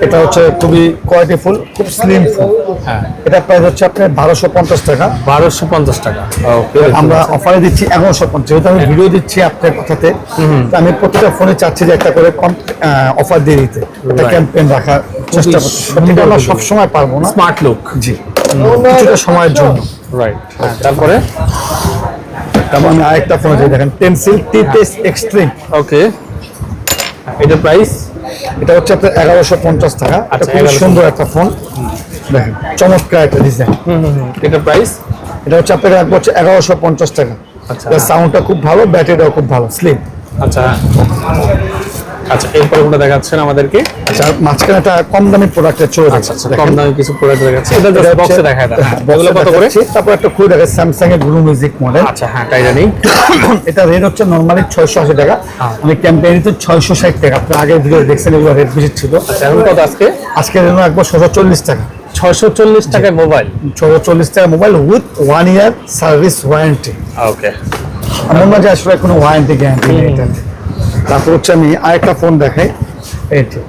[SPEAKER 2] এটা হচ্ছে খুবই কোয়ালিটি ফুল খুব স্লিম ফুল।
[SPEAKER 1] হ্যাঁ।
[SPEAKER 2] এটা প্রাইস হচ্ছে আপনার বারোশো পঞ্চাশ টাকা।
[SPEAKER 1] বারোশো পঞ্চাশ টাকা।
[SPEAKER 2] আমরা অফারে দিচ্ছি এগারোশো পঞ্চাশ। যেহেতু আমি ভিডিও দিচ্ছি আপনার কথাতে আমি প্রত্যেকটা ফোনে চাচ্ছি যে একটা করে কম অফার দিয়ে দিতে। একটা. ক্যাম্পেইন রাখার চেষ্টা করছি। আমরা সবসময় পারব না।
[SPEAKER 1] স্মার্ট লুক
[SPEAKER 2] জি। কিছুটা সময়ের জন্য।
[SPEAKER 1] রাইট তারপরে?
[SPEAKER 2] তারপর আমি আরেকটা ফোন আছে দেখেন pencil T test extreme
[SPEAKER 1] okay এটার প্রাইস
[SPEAKER 2] এটা হচ্ছে আপনার এগারোশো পঞ্চাশ টাকা। এটা
[SPEAKER 1] আচ্ছা,
[SPEAKER 2] খুব সুন্দর একটা ফোন। দেখেন চমৎকার একটা ডিজাইন
[SPEAKER 1] এটা প্রাইস
[SPEAKER 2] এটা হচ্ছে আপনাকে রাখব হচ্ছে এগারোশো পঞ্চাশ টাকা।
[SPEAKER 1] আচ্ছা।
[SPEAKER 2] সাউন্ডটা খুব ভালো ব্যাটারিটাও খুব ভালো স্লিম
[SPEAKER 1] আচ্ছা। আচ্ছা এরপরে কোনটা দেখাচ্ছেন আমাদেরকে।
[SPEAKER 2] আচ্ছা মাঝখানে একটা কম দামি প্রোডাক্টের চলে
[SPEAKER 1] আচ্ছা আচ্ছা কম দামে কিছু প্রোডাক্ট দেখাচ্ছে। এটা জাস্ট বক্সে দেখায় দেন এগুলো কত করে?
[SPEAKER 2] তারপর একটা খুলে দেখে স্যামসাং এর ব্লু মিউজিক মডেল
[SPEAKER 1] আচ্ছা হ্যাঁ তাই জানি।
[SPEAKER 2] এটা রেট হচ্ছে নর্মালি ছয়শো আশি টাকা। আমি ক্যাম্পেইনিতে ছয়শো ষাট টাকা। আপনি আগের ভিডিও দেখছেন এগুলো রেট বেশি ছিল।
[SPEAKER 1] আচ্ছা এখন কত আজকে?
[SPEAKER 2] আজকে জন্য একবার ছশো চল্লিশ টাকা।
[SPEAKER 1] ছয়শো চল্লিশ টাকায় মোবাইল
[SPEAKER 2] ছশো চল্লিশ টাকা mobile with one year service warranty
[SPEAKER 1] okay
[SPEAKER 2] আমার মাঝে আসলে কোনো ওয়ারেন্টি গ্যারান্টি নেই তারপর হচ্ছে আমি আরেকটা ফোন দেখাই। এইটি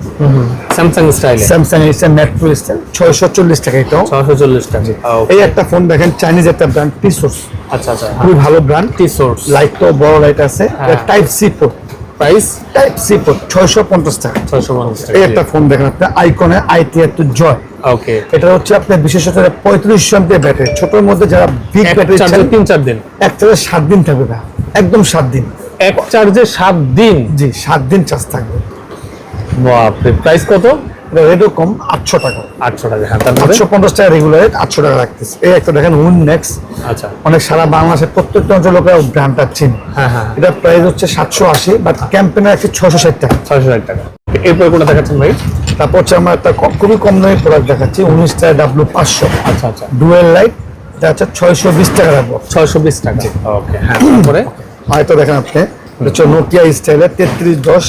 [SPEAKER 1] স্যামসাং স্টাইলে
[SPEAKER 2] স্যামসাং এসে মেট্রো এসছে ছয়শো চল্লিশ টাকা এটাও।
[SPEAKER 1] ছয়শো চল্লিশ টাকা।
[SPEAKER 2] এই একটা ফোন দেখেন চাইনিজ একটা ব্র্যান্ড টিসোর্স
[SPEAKER 1] আচ্ছা আচ্ছা।
[SPEAKER 2] খুবই ভালো ব্র্যান্ড
[SPEAKER 1] টি সোর্স
[SPEAKER 2] লাইটটাও বড় লাইট আছে।
[SPEAKER 1] হ্যাঁ।
[SPEAKER 2] Type C port
[SPEAKER 1] price
[SPEAKER 2] type C port ছয়শো পঞ্চাশ টাকা।
[SPEAKER 1] ছয়শো পঞ্চাশ
[SPEAKER 2] এই একটা ফোন দেখেন আপনি আইকনে আইটি একটু জয়
[SPEAKER 1] ওকে
[SPEAKER 2] এটা হচ্ছে আপনার বিশেষত পঁয়ত্রিশশো এমপি ব্যাটারি ছোটোর মধ্যে যারা বিগ ব্যাটারি
[SPEAKER 1] তিন চার দিন।
[SPEAKER 2] এক চার্জে সাত দিন থাকবে একদম সাত দিন।
[SPEAKER 1] এক চার্জে সাত দিন?
[SPEAKER 2] জি সাত দিন চার্জ থাকবে।
[SPEAKER 1] বাপরে প্রাইস কত?
[SPEAKER 2] রেটও কম আটশো টাকা।
[SPEAKER 1] আটশো টাকা হ্যাঁ তারপরে
[SPEAKER 2] আটশো পঞ্চাশ টাকা রেগুলার রেট আটশো টাকা রাখতেছে। এই একটা দেখেন নেক্স
[SPEAKER 1] আচ্ছা।
[SPEAKER 2] অনেক সারা বাংলাদেশের প্রত্যেকটা অঞ্চল লোকেরা ব্র্যান্ডটা চিনি।
[SPEAKER 1] হ্যাঁ হ্যাঁ
[SPEAKER 2] এটা প্রাইস হচ্ছে সাতশো আশি বাট ক্যাম্পেনে আছে ছশো ষাট টাকা।
[SPEAKER 1] ছয়শো ষাট টাকা। এরপরে কোনটা দেখাচ্ছেন ভাই?
[SPEAKER 2] তারপর হচ্ছে আমরা একটা খুবই কম দামি প্রোডাক্ট দেখাচ্ছি উনিশ টাকা ডাব্লু পাঁচশো।
[SPEAKER 1] আচ্ছা আচ্ছা।
[SPEAKER 2] ডুয়েল লাইট এটা হচ্ছে ছয়শো বিশ টাকা রাখব।
[SPEAKER 1] ছয়শো বিশ টাকা। ওকে হ্যাঁ তারপরে?
[SPEAKER 2] হয়তো দেখেন আপনি। হচ্ছে নোকিয়া স্টাইলের তেত্রিশ দশ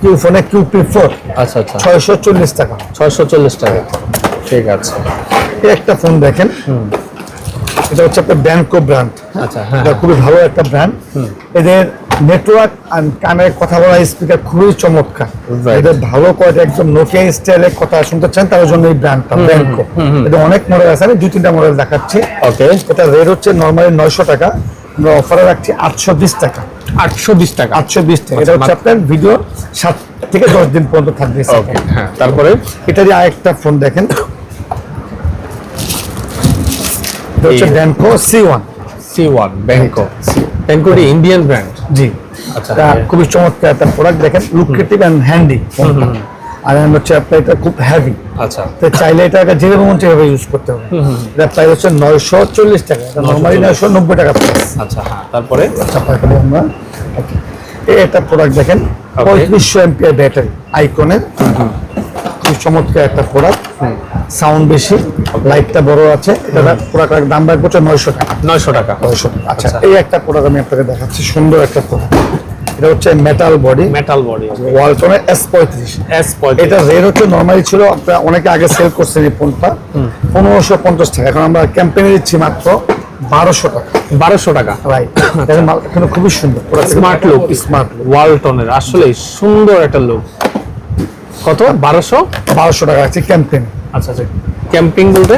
[SPEAKER 2] কিউ ফোনে কিউপি ফোর
[SPEAKER 1] আচ্ছা আচ্ছা।
[SPEAKER 2] ছয়শো চল্লিশ টাকা।
[SPEAKER 1] ছয়শো চল্লিশ টাকা। ঠিক আছে।
[SPEAKER 2] একটা ফোন দেখেন। এটা হচ্ছে আপনার ব্যাংকো ব্র্যান্ড
[SPEAKER 1] আচ্ছা হ্যাঁ।
[SPEAKER 2] এটা খুবই ভালো একটা ব্র্যান্ড এদের নেটওয়ার্ক আর কানে কথা বলা স্পিকার খুবই চমৎকার। এদের ভালো কোয়ালিটি একদম নোকিয়া স্টাইলে কথা শুনতে চান তার জন্য এই ব্র্যান্ডটা ব্যাংকো এটা অনেক মডেল আছে আমি দুই তিনটা মডেল দেখাচ্ছি।
[SPEAKER 1] ওকে
[SPEAKER 2] এটা রেট হচ্ছে নর্মালি নয়শো টাকা। আমরা অফারে রাখছি আটশো বিশ টাকা।
[SPEAKER 1] আটশো বিশ টাকা।
[SPEAKER 2] আটশো বিশ টাকা। এটা হচ্ছে আপনার ভিডিও সাত থেকে দশ দিন পর্যন্ত থাকবে।
[SPEAKER 1] হ্যাঁ তারপরে?
[SPEAKER 2] এটা দিয়ে আরেকটা ফোন দেখেন। হচ্ছে Benco C one
[SPEAKER 1] C one Benco ব্যাংকোটি Indian brand
[SPEAKER 2] জি।
[SPEAKER 1] আচ্ছা, হ্যাঁ।
[SPEAKER 2] খুবই চমৎকার একটা প্রোডাক্ট দেখেন লুকেটিভ অ্যান্ড হ্যান্ডি আর and হচ্ছে আপনার এটা খুব হেভি
[SPEAKER 1] আচ্ছা।
[SPEAKER 2] তো চাইলে এটা যেভাবে মন চাইবে ইউজ করতে হবে। এটা প্রাইস হচ্ছে নয়শো চল্লিশ টাকা। এটা নর্মালি নয়শো নব্বই টাকা প্রাইস
[SPEAKER 1] আচ্ছা হ্যাঁ তারপরে?
[SPEAKER 2] চাপা করে আমরা একটা প্রোডাক্ট দেখেন পঁয়ত্রিশশো এমপিআর ব্যাটারি আইকনের খুব চমৎকার একটা প্রোডাক্ট সাউন্ড বেশি লাইটটা বড় আছে। এটা প্রোডাক্ট দাম রাখব নয়শো টাকা।
[SPEAKER 1] নয়শো টাকা।
[SPEAKER 2] নয়শো আচ্ছা
[SPEAKER 1] আচ্ছা।
[SPEAKER 2] এই একটা প্রোডাক্ট আমি আপনাকে দেখাচ্ছি সুন্দর একটা প্রোডাক্ট এটা হচ্ছে মেটাল বডি
[SPEAKER 1] মেটাল বডি
[SPEAKER 2] ওয়ালটনের এস পঁয়ত্রিশ।
[SPEAKER 1] এস
[SPEAKER 2] এটা রেট হচ্ছে নর্মালি ছিল আপনারা অনেকে আগে সেল করছেন এই ফোনটা পনেরোশো পঞ্চাশ টাকা। এখন আমরা ক্যাম্পেইনে দিচ্ছি মাত্র বারোশো টাকা।
[SPEAKER 1] বারোশো টাকা।
[SPEAKER 2] রাইট কিন্তু খুবই সুন্দর।
[SPEAKER 1] স্মার্ট লুক
[SPEAKER 2] স্মার্ট
[SPEAKER 1] ওয়ালটনের আসলে সুন্দর একটা লুক কত? বারোশো?
[SPEAKER 2] বারোশো টাকা আছে ক্যাম্পেইন
[SPEAKER 1] আচ্ছা আচ্ছা। ক্যাম্পিং বলতে?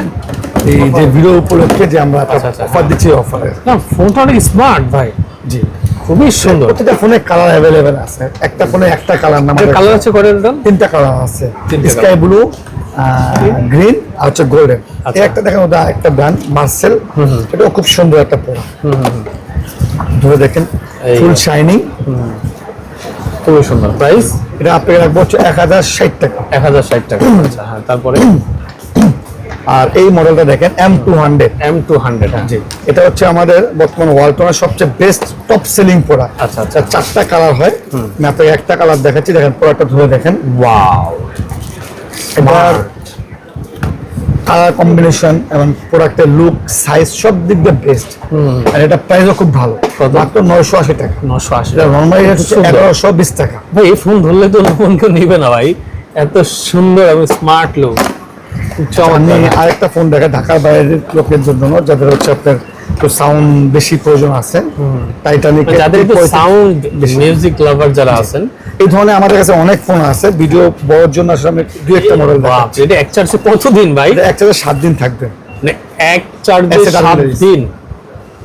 [SPEAKER 2] এই যে ভিডিও উপলক্ষে যে আমরা
[SPEAKER 1] আচ্ছা, আচ্ছা,
[SPEAKER 2] অফার দিচ্ছি অফারে
[SPEAKER 1] না ফোনটা অনেক স্মার্ট ভাই।
[SPEAKER 2] জি।
[SPEAKER 1] খুবই সুন্দর।
[SPEAKER 2] প্রত্যেকটা ফোনে কালার অ্যাভেলেবেল আছে। একটা ফোনে একটা কালার না
[SPEAKER 1] কালার আছে টোটাল
[SPEAKER 2] তিনটা কালার আছে। স্কাই ব্লু গ্রিন আর হচ্ছে গোল্ডেন
[SPEAKER 1] আচ্ছা।
[SPEAKER 2] এই একটা দেখেন ওটা একটা ব্র্যান্ড মার্সেল এটাও খুব সুন্দর একটা প্রোডাক্ট ধরে দেখেন ফুল শাইনিং
[SPEAKER 1] খুবই সুন্দর। প্রাইস
[SPEAKER 2] এটা আপনাকে রাখব হচ্ছে এক হাজার ষাট টাকা।
[SPEAKER 1] এক হাজার ষাট টাকা। আচ্ছা হ্যাঁ তারপরে?
[SPEAKER 2] আর এই মডেলটা দেখেন M two hundred
[SPEAKER 1] M two hundred
[SPEAKER 2] জি। এটা হচ্ছে আমাদের বর্তমান ওয়ালটনের সবচেয়ে বেস্ট টপ সেলিং প্রোডাক্ট
[SPEAKER 1] আচ্ছা, আচ্ছা।
[SPEAKER 2] চারটা কালার হয়। আমি আপনাকে একটা কালার দেখাচ্ছি দেখেন প্রোডাক্টটা ধরে দেখেন।
[SPEAKER 1] ওয়াও
[SPEAKER 2] এবার কালার কম্বিনেশন এবং প্রোডাক্টের লুক সাইজ সব দিক দিয়ে বেস্ট আর এটা প্রাইসও খুব ভালো? মাত্র নয়শো আশি টাকা।
[SPEAKER 1] নশো আশি
[SPEAKER 2] এটা নর্মালি। এগারোশো বিশ টাকা।
[SPEAKER 1] ভাই এই ফোন ধরলে তো ফোন কেউ নিবে না ভাই। এত সুন্দর এবং স্মার্ট লুক
[SPEAKER 2] আমি আরেকটা ফোন দেখা ঢাকার বাইরের লোকের জন্য যাদের হচ্ছে আপনার একটু সাউন্ড বেশি প্রয়োজন আছে টাইটানিক
[SPEAKER 1] যাদের একটু সাউন্ড মিউজিক লাভার যারা আছেন।
[SPEAKER 2] এই ধরনের আমাদের কাছে অনেক ফোন আছে ভিডিও বড়র জন্য আসলে আমি দু একটা মডেল
[SPEAKER 1] বাপ এটা এক চার্জে কতদিন ভাই?
[SPEAKER 2] এটা একসাথে সাত দিন থাকবে।
[SPEAKER 1] মানে এক চার্জে
[SPEAKER 2] একসাথে
[SPEAKER 1] সাত দিন।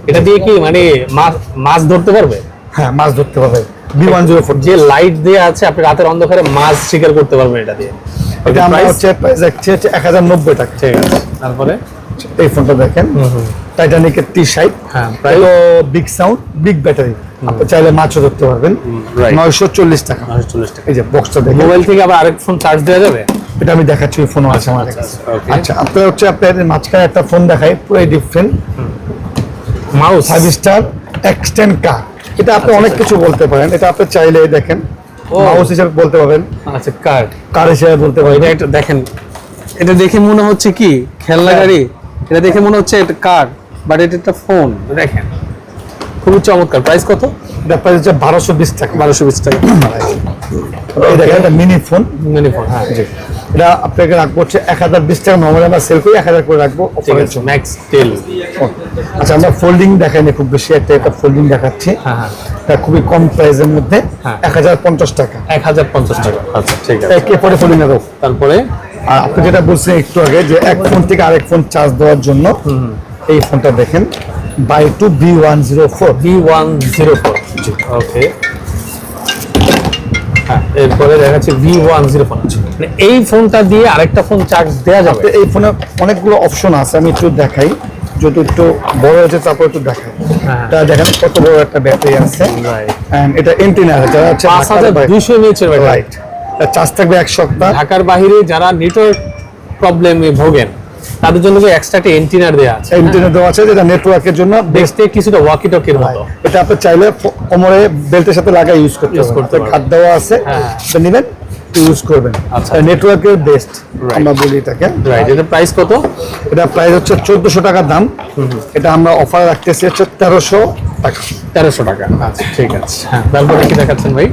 [SPEAKER 1] এটা দিয়ে কি মানে মাছ মাছ ধরতে পারবে?
[SPEAKER 2] হ্যাঁ মাছ ধরতে পারবে। বি ওয়ান জিরো ফোর
[SPEAKER 1] যে লাইট দেওয়া আছে আপনি রাতের অন্ধকারে মাছ শিকার করতে পারবেন এটা দিয়ে।
[SPEAKER 2] এটা আমরা হচ্ছে প্রাইস রাখছি হচ্ছে এক হাজার নব্বই টাকা।
[SPEAKER 1] ঠিক আছে তারপরে?
[SPEAKER 2] এই ফোনটা দেখেন। টাইটানিকের টি সাইট
[SPEAKER 1] হ্যাঁ, প্রায়-
[SPEAKER 2] বিগ সাউন্ড বিগ ব্যাটারি আপনি চাইলে মাছও ধরতে পারবেন. নয়শো চল্লিশ টাকা।
[SPEAKER 1] নয়শো চল্লিশ টাকা।
[SPEAKER 2] এই যে বক্সটা দেখেন।
[SPEAKER 1] মোবাইল থেকে আবার আরেক ফোন চার্জ দেওয়া যাবে?
[SPEAKER 2] এটা আমি দেখাচ্ছি ফোনও আছে আমার কাছে। আচ্ছা আপনার হচ্ছে আপনার মাঝখানে একটা ফোন দেখাই পুরো different
[SPEAKER 1] mouse
[SPEAKER 2] five star extend কার এটা আপনি অনেক কিছু বলতে পারেন। এটা আপনি চাইলে দেখেন। মাউস হিসেবে বলতে পারবেন।
[SPEAKER 1] আচ্ছা কার্ড
[SPEAKER 2] কার হিসেবে বলতে পারবেন।
[SPEAKER 1] এটা দেখেন এটা দেখে মনে হচ্ছে কি? খেলনা গাড়ি? এটা দেখে মনে হচ্ছে এটা কার বাট এটা একটা ফোন দেখেন খুবই চমৎকার। প্রাইস কত?
[SPEAKER 2] এটা প্রাইস হচ্ছে বারোশো বিশ টাকা।
[SPEAKER 1] বারোশো বিশ টাকা।
[SPEAKER 2] এই দেখেন এটা মিনি ফোন
[SPEAKER 1] মিনি ফোন হ্যাঁ
[SPEAKER 2] এটা আপনাকে রাখব হচ্ছে এক হাজার বিশ টাকা নর্মালি আমরা সেল করি এক হাজার করে রাখব আচ্ছা আমরা ফোল্ডিং দেখাইনি খুব বেশি একটা একটা ফোল্ডিং দেখাচ্ছি।
[SPEAKER 1] হ্যাঁ হ্যাঁ।
[SPEAKER 2] এটা খুবই কম প্রাইসের মধ্যে
[SPEAKER 1] হ্যাঁ।
[SPEAKER 2] এক হাজার পঞ্চাশ টাকা।
[SPEAKER 1] এক হাজার পঞ্চাশ টাকা। আচ্ছা ঠিক আছে।
[SPEAKER 2] একে পরে ফোল্ডিং এর
[SPEAKER 1] তারপরে?
[SPEAKER 2] আর আপনি যেটা বলছেন একটু আগে যে এক ফোন থেকে আরেক ফোন চার্জ দেওয়ার জন্য এই ফোনটা দেখেন by two B one zero four
[SPEAKER 1] B one zero four okay এরপরে দেখাচ্ছে ভি ওয়ান জিরো ফোর এই ফোনটা দিয়ে আরেকটা ফোন চার্জ দেওয়া যাবে?
[SPEAKER 2] এই ফোনে অনেকগুলো অপশন আছে আমি একটু দেখাই। যদি একটু বড় হয়েছে তারপর একটু দেখাই।
[SPEAKER 1] হ্যাঁ।
[SPEAKER 2] দেখেন কত বড় একটা ব্যাটারি আছে। এটা এন্টিনা যারা হচ্ছে
[SPEAKER 1] পাঁচ হাজার দুইশো এমএচ এর
[SPEAKER 2] রাইট চার্জ থাকবে এক সপ্তাহ।
[SPEAKER 1] ঢাকার বাইরে যারা নেটওয়ার্ক প্রবলেমে ভোগেন তাদের জন্য এক্সট্রা একটা এন্টিনার দেওয়া আছে।
[SPEAKER 2] ইন্টারনেট দেওয়া আছে যেটা নেটওয়ার্কের জন্য
[SPEAKER 1] দেখতে কিছুটা ওয়াকি টকির মতো।
[SPEAKER 2] এটা আপনি চাইলে কোমরে বেল্টের সাথে লাগাই ইউজ করতে পারবেন
[SPEAKER 1] করতে
[SPEAKER 2] খাট দেওয়া আছে
[SPEAKER 1] হ্যাঁ।
[SPEAKER 2] তো নেবেন ইউজ করবেন।
[SPEAKER 1] আচ্ছা।
[SPEAKER 2] নেটওয়ার্কের বেস্ট আমরা বলি এটাকে।
[SPEAKER 1] রাইট এটা প্রাইস কত?
[SPEAKER 2] এটা প্রাইস হচ্ছে চোদ্দশো টাকার দাম। এটা আমরা অফার রাখতেছি হচ্ছে তেরোশো টাকা।
[SPEAKER 1] তেরোশো টাকা। আচ্ছা ঠিক আছে। হ্যাঁ তারপরে কি দেখাচ্ছেন ভাই?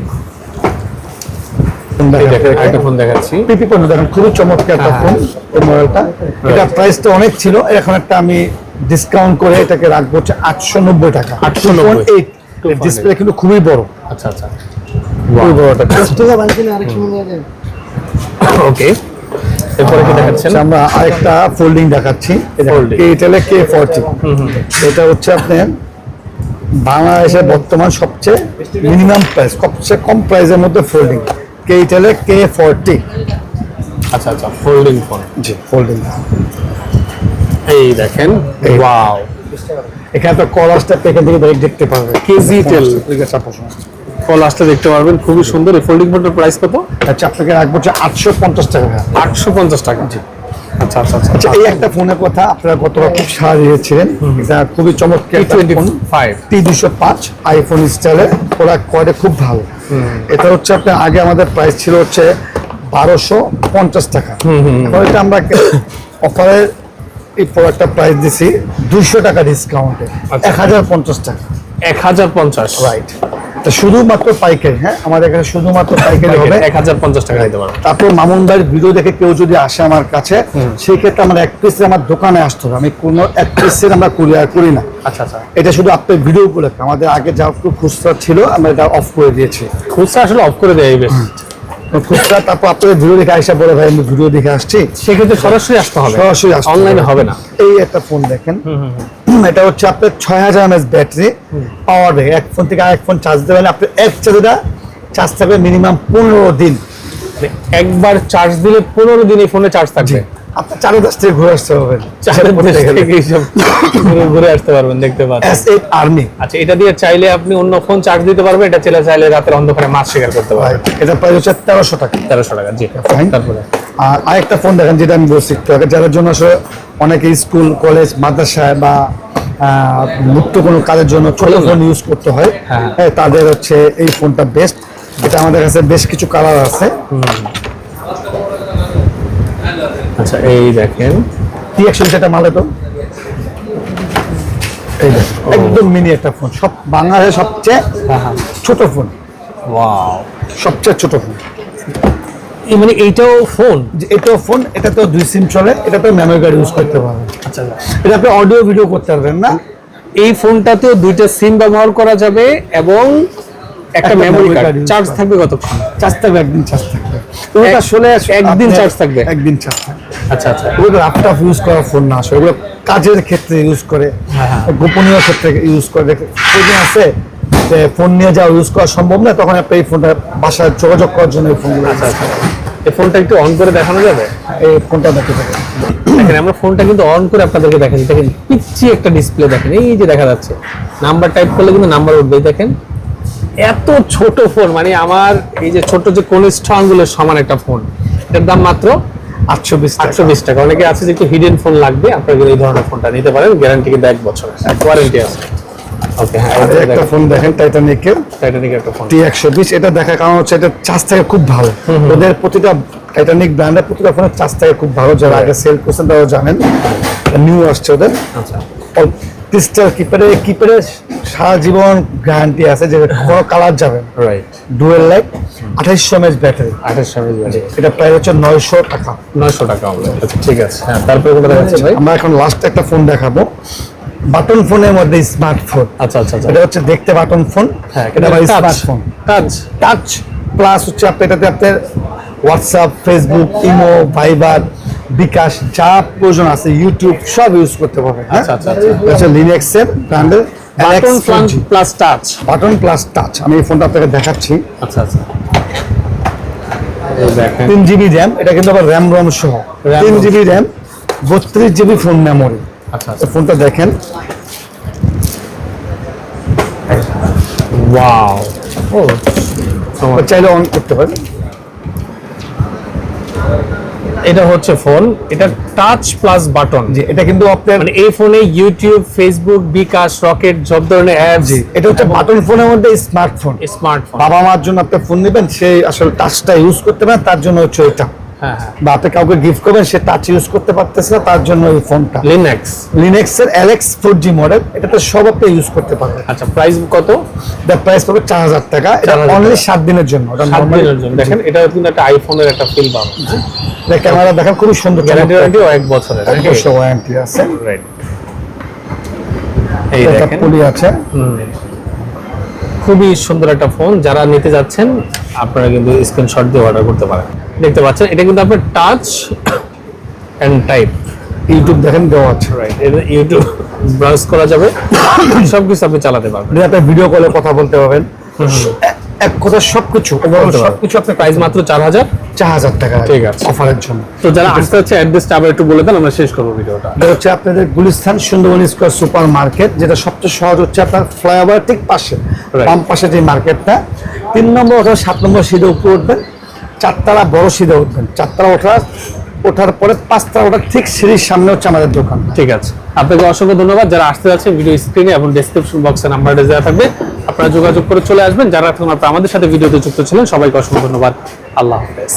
[SPEAKER 1] একটা ফোন দেখাচ্ছি।
[SPEAKER 2] পিপি পণ্য দেখেন খুবই চমৎকার একটা
[SPEAKER 1] হ্যাঁ,
[SPEAKER 2] ফোন এই মডেলটা এটা প্রাইসটা অনেক ছিল এখন একটা আমি ডিসকাউন্ট করে এটাকে রাখব হচ্ছে আটশো নব্বই টাকা।
[SPEAKER 1] 890
[SPEAKER 2] এইট ডিসপ্লে কিন্তু খুবই বড়।
[SPEAKER 1] আচ্ছা আচ্ছা।
[SPEAKER 2] খুবই বড় একটা
[SPEAKER 1] ওকে এরপরে কি দেখাচ্ছেন?
[SPEAKER 2] আচ্ছা, আমরা আরেকটা ফোল্ডিং দেখাচ্ছি। এইটালে কে ফোরটি এটা হচ্ছে আপনার বাংলাদেশে বর্তমান সবচেয়ে মিনিমাম প্রাইস সবচেয়ে কম প্রাইসের মধ্যে ফোল্ডিং কে এইটালে কে ফোরটি।
[SPEAKER 1] আচ্ছা আচ্ছা ফোল্ডিং ফোন
[SPEAKER 2] জি ফোল্ডিং
[SPEAKER 1] এই দেখেন ওয়াও
[SPEAKER 2] এখানে তো কলাসটা এখান থেকে ডাইরেক্ট দেখতে পারবেন।
[SPEAKER 1] কেজি টেল
[SPEAKER 2] ঠিক আছে আপনার
[SPEAKER 1] কল আসতে দেখতে পারবেন খুবই সুন্দর। এই ফোল্ডিং ফোনটার প্রাইস কত?
[SPEAKER 2] আচ্ছা আপনাকে রাখব হচ্ছে আটশো পঞ্চাশ টাকা।
[SPEAKER 1] আটশো পঞ্চাশ টাকা। আচ্ছা আচ্ছা আচ্ছা
[SPEAKER 2] আচ্ছা। এই একটা ফোনের কথা আপনারা গতবার খুব সারা দিয়েছিলেন। এটা খুবই চমৎকার
[SPEAKER 1] টোয়েন্টি ফাইভ
[SPEAKER 2] টি দুশো পাঁচ আইফোন কোয়ালিটি খুব ভালো। এটা হচ্ছে আপনার আগে আমাদের প্রাইস ছিল হচ্ছে বারোশো পঞ্চাশ টাকা। এখন এটা আমরা অফারের এই প্রোডাক্টটা প্রাইস দিছি দুশো টাকা ডিসকাউন্টে
[SPEAKER 1] আচ্ছা।
[SPEAKER 2] এক হাজার পঞ্চাশ টাকা।
[SPEAKER 1] এক হাজার পঞ্চাশ।
[SPEAKER 2] রাইট শুধুমাত্র পাইকারি হ্যাঁ? আমাদের এখানে শুধুমাত্র পাইকারি হবে।
[SPEAKER 1] এক হাজার পঞ্চাশ টাকা দিতে পারবেন
[SPEAKER 2] তারপর মামুন ভাইয়ের ভিডিও দেখে কেউ যদি আসে আমার কাছে সেই ক্ষেত্রে আমার এক পিসে আমার দোকানে আসতে হবে। আমি কোনো এক পিসের আমরা কুরিয়ার করি না।
[SPEAKER 1] আচ্ছা আচ্ছা।
[SPEAKER 2] এটা শুধু আপনার ভিডিও গুলো আমাদের আগে যা একটু খুচরা ছিল আমরা এটা অফ করে দিয়েছি।
[SPEAKER 1] খুচরা আসলে অফ করে দেয় বেশ।
[SPEAKER 2] খুচরা তারপর আপনাদের ভিডিও দেখে আসা বলে ভাই আমি ভিডিও দেখে আসছি।
[SPEAKER 1] সেক্ষেত্রে সরাসরি আসতে হবে।
[SPEAKER 2] সরাসরি
[SPEAKER 1] অনলাইনে হবে। না।
[SPEAKER 2] এই একটা ফোন দেখেন। এটা হচ্ছে আপনার ছয় হাজার এমএস ব্যাটারি পাওয়ার ব্যাগ এক ফোন থেকে আরেক ফোন চার্জ দেবেন আপনি এক চার্জটা চার্জ থাকবে মিনিমাম পনেরো দিন।
[SPEAKER 1] মানে একবার চার্জ দিলে পনেরো দিন এই ফোনে চার্জ থাকবে।
[SPEAKER 2] আপনার চারো দেশ থেকে ঘুরে আসতে
[SPEAKER 1] এইসব ঘুরে ঘুরে আসতে পারবেন দেখতে পাচ্ছেন।
[SPEAKER 2] আর্মি
[SPEAKER 1] আচ্ছা এটা দিয়ে চাইলে আপনি অন্য ফোন চার্জ দিতে পারবেন এটা ছেলে চাইলে রাতের অন্ধকারে মাছ শিকার করতে পারবেন।
[SPEAKER 2] এটা প্রাইস হচ্ছে তেরোশো টাকা।
[SPEAKER 1] তেরোশো টাকা জি. তারপরে?
[SPEAKER 2] আর আরেকটা ফোন দেখেন যেটা আমি বলছি যারা জন্য আসলে অনেকে স্কুল কলেজ মাদ্রাসায় বা মুক্ত কোনো কাজের জন্য ছোট ফোন ইউজ করতে হয়
[SPEAKER 1] হ্যাঁ।
[SPEAKER 2] হ্যাঁ, তাদের হচ্ছে এই ফোনটা বেস্ট এটা আমাদের কাছে বেশ কিছু কালার আছে।
[SPEAKER 1] আচ্ছা এই দেখেন।
[SPEAKER 2] টি একশন সেটা মালে তো এই একদম মিনি একটা ফোন সব বাংলাদেশের সবচেয়ে ছোট ফোন
[SPEAKER 1] ওয়াও
[SPEAKER 2] সবচেয়ে ছোট ফোন
[SPEAKER 1] মানে এইটাও ফোন
[SPEAKER 2] এটাও ফোন এটা তো দুই সিম চলে এটা তো মেমোরি কার্ড ইউজ করতে পারবেন।
[SPEAKER 1] আচ্ছা
[SPEAKER 2] এটা আপনি অডিও ভিডিও করতে পারবেন না।
[SPEAKER 1] এই ফোনটাতেও দুইটা সিম ব্যবহার করা যাবে এবং একটা মেমোরি কার্ড চার্জ থাকবে কতক্ষণ?
[SPEAKER 2] চার্জ থাকবে একদিন চার্জ থাকবে। ওটা আসলে
[SPEAKER 1] একদিন charge থাকবে?
[SPEAKER 2] একদিন চার্জ থাকবে।
[SPEAKER 1] আচ্ছা আচ্ছা।
[SPEAKER 2] ওগুলো ল্যাপটপ ইউজ করার ফোন না আসলে ওগুলো কাজের ক্ষেত্রে ইউজ করে
[SPEAKER 1] হ্যাঁ, হ্যাঁ।
[SPEAKER 2] গোপনীয় ক্ষেত্রে ইউজ করে। প্রয়োজন আছে যে ফোন নিয়ে যাওয়া ইউজ করা সম্ভব না তখন আপনি এই ফোনটা বাসায় যোগাযোগ করার জন্য এই ফোনগুলো
[SPEAKER 1] আচ্ছা আচ্ছা। এই ফোনটা একটু অন করে দেখানো যাবে?
[SPEAKER 2] এই ফোনটা দেখতে
[SPEAKER 1] দেখেন আমরা ফোনটা কিন্তু অন করে আপনাদেরকে দেখেন দেখেন পিচ্ছি একটা ডিসপ্লে দেখেন। এই যে দেখা যাচ্ছে। নাম্বার টাইপ করলে কিন্তু নাম্বার উঠবে দেখেন এত ছোট ফোন মানে আমার এই যে ছোট যে আঙ্গুলের সমান একটা ফোন এটার দাম মাত্র
[SPEAKER 2] আটশো বিশ
[SPEAKER 1] আটশো বিশ টাকা। অনেকে আছে যে একটু হিডেন ফোন লাগবে আপনারা এই ধরনের ফোনটা নিতে পারেন। গ্যারান্টি কিন্তু এক বছর। ওয়ারেন্টি আছে। ওকে হ্যাঁ
[SPEAKER 2] একটা ফোন দেখেন টাইটানিকের
[SPEAKER 1] একটা ফোন
[SPEAKER 2] টি একশো বিশ এটা দেখার কারণ হচ্ছে এটা চার্জ থাকে খুব ভালো। ওদের প্রতিটা টাইটানিক ব্র্যান্ডের প্রতিটা ফোনের চার্জ থাকে খুব ভালো। যারা আগে সেল করছেন তারাও জানেন। নিউ আসছে ওদের।
[SPEAKER 1] আচ্ছা।
[SPEAKER 2] ক্রিস্টাল কিপারে কিপারে সারা জীবন গ্যারান্টি আছে যে কোনো কালার যাবে
[SPEAKER 1] রাইট
[SPEAKER 2] ডুয়েল লাইট আঠাইশশো এমএচ ব্যাটারি
[SPEAKER 1] আঠাশ সামনে
[SPEAKER 2] এটা প্রায় হচ্ছে নয়শো টাকা।
[SPEAKER 1] নয়শো টাকা আচ্ছা ঠিক আছে। হ্যাঁ তারপরে কোনটা দেখাচ্ছেন ভাই?
[SPEAKER 2] আমরা এখন লাস্ট একটা ফোন দেখাবো। বাটন ফোনের মধ্যে স্মার্টফোন
[SPEAKER 1] আচ্ছা আচ্ছা আচ্ছা।
[SPEAKER 2] এটা হচ্ছে দেখতে বাটন ফোন
[SPEAKER 1] হ্যাঁ
[SPEAKER 2] এটা আবার স্মার্টফোন
[SPEAKER 1] টাচ
[SPEAKER 2] টাচ প্লাস হচ্ছে আপনি এটাতে আপনার হোয়াটসঅ্যাপ ফেসবুক ইমো ভাইবার বিকাশ যা প্রয়োজন আছে ইউটিউব সব ইউজ করতে পারবেন হ্যাঁ?
[SPEAKER 1] আচ্ছা, আচ্ছা, আচ্ছা।
[SPEAKER 2] লিনেক্সের ব্র্যান্ডের
[SPEAKER 1] button plus touch
[SPEAKER 2] button plus touch আমি এই ফোনটা আপনাকে দেখাচ্ছি।
[SPEAKER 1] আচ্ছা আচ্ছা।
[SPEAKER 2] তিন জিবি র্যাম এটা কিন্তু আবার র্যাম রম সহ। তিন জিবি র্যাম বত্রিশ জিবি ফোন মেমোরি
[SPEAKER 1] আচ্ছা আচ্ছা।
[SPEAKER 2] ফোনটা দেখেন।
[SPEAKER 1] ওয়াও ও
[SPEAKER 2] চাইলে অন করতে পারেন।
[SPEAKER 1] এটা হচ্ছে ফোন এটা টাচ প্লাস বাটন
[SPEAKER 2] জি এটা কিন্তু আপনার
[SPEAKER 1] মানে এই ফোনে ইউটিউব ফেসবুক বিকাশ রকেট সব ধরনের অ্যাপস
[SPEAKER 2] এটা হচ্ছে বাটন ফোনের মধ্যে স্মার্টফোন
[SPEAKER 1] স্মার্টফোন
[SPEAKER 2] বাবা মার জন্য আপনি ফোন নেবেন সেই আসলে টাচটা ইউজ করতে পারেন তার জন্য হচ্ছে এটা। বা আপনি কাউকে গিফট করবেন সে টাচ ইউজ করতে পারতেছে না তার জন্য এই ফোনটা
[SPEAKER 1] লিনাক্স
[SPEAKER 2] লিনেক্স এর এলেক্স ফোর জি মডেল এটাতে সব আপনি ইউজ করতে পারবেন।
[SPEAKER 1] আচ্ছা প্রাইস কত?
[SPEAKER 2] এটার প্রাইস পাবে চার হাজার টাকা। এটা অনলি সাত দিনের জন্য। ওটা
[SPEAKER 1] সাত দিনের জন্য। দেখেন এটা কিন্তু একটা আইফোনের একটা ফিল পাবেন।
[SPEAKER 2] এটা ক্যামেরা দেখেন খুবই সুন্দর
[SPEAKER 1] গ্যারান্টি এক বছরের।
[SPEAKER 2] এক বছর ওয়ারেন্টি আছে।
[SPEAKER 1] রাইট এই
[SPEAKER 2] এটা
[SPEAKER 1] দেখেন।
[SPEAKER 2] পুলি আছে।
[SPEAKER 1] খুবই সুন্দর একটা ফোন। যারা নিতে যাচ্ছেন আপনারা কিন্তু স্ক্রিনশট দিয়ে অর্ডার করতে পারেন। দেখতে পাচ্ছেন এটা কিন্তু আপনার টাচ অ্যান্ড টাইপ
[SPEAKER 2] ইউটিউব দেখেন দেওয়া আছে।
[SPEAKER 1] রাইট এটা ইউটিউব ব্রাউজ করা যাবে। সবকিছু আপনি চালাতে পারবেন।
[SPEAKER 2] আপনি ভিডিও কলে কথা বলতে পারবেন। এক কথা সবকিছু। সবকিছু আপনি
[SPEAKER 1] প্রাইস মাত্র চার হাজার
[SPEAKER 2] চার হাজার টাকা
[SPEAKER 1] ঠিক আছে।
[SPEAKER 2] অফারের জন্য
[SPEAKER 1] তো যারা আসতে হচ্ছে অ্যাড্রেসটা আবার একটু বলে দেন আমরা শেষ করব ভিডিওটা
[SPEAKER 2] এটা হচ্ছে আপনাদের Gulistan Sundarban Square Super Market যেটা সবচেয়ে সহজ হচ্ছে আপনার ফ্লাইওভার ঠিক পাশে. বাম পাশে যে মার্কেটটা তিন নম্বর অথবা সাত নম্বর সিধে উপরে উঠবেন চারতলা বড় সিধে উঠবেন চারতলা ওঠার ওঠার পরে পাঁচটা ওঠার ঠিক সিঁড়ির সামনে হচ্ছে আমাদের দোকান।
[SPEAKER 1] ঠিক আছে। আপনাকে অসংখ্য ধন্যবাদ। যারা আসতে যাচ্ছে ভিডিও স্ক্রিনে এবং ডিসক্রিপশন বক্সে নাম্বারটা দেওয়া থাকবে, আপনারা যোগাযোগ করে চলে আসবেন। যারা এখন আমাদের সাথে ভিডিওতে যুক্ত ছিলেন, সবাইকে অসংখ্য ধন্যবাদ। আল্লাহ হাফেজ।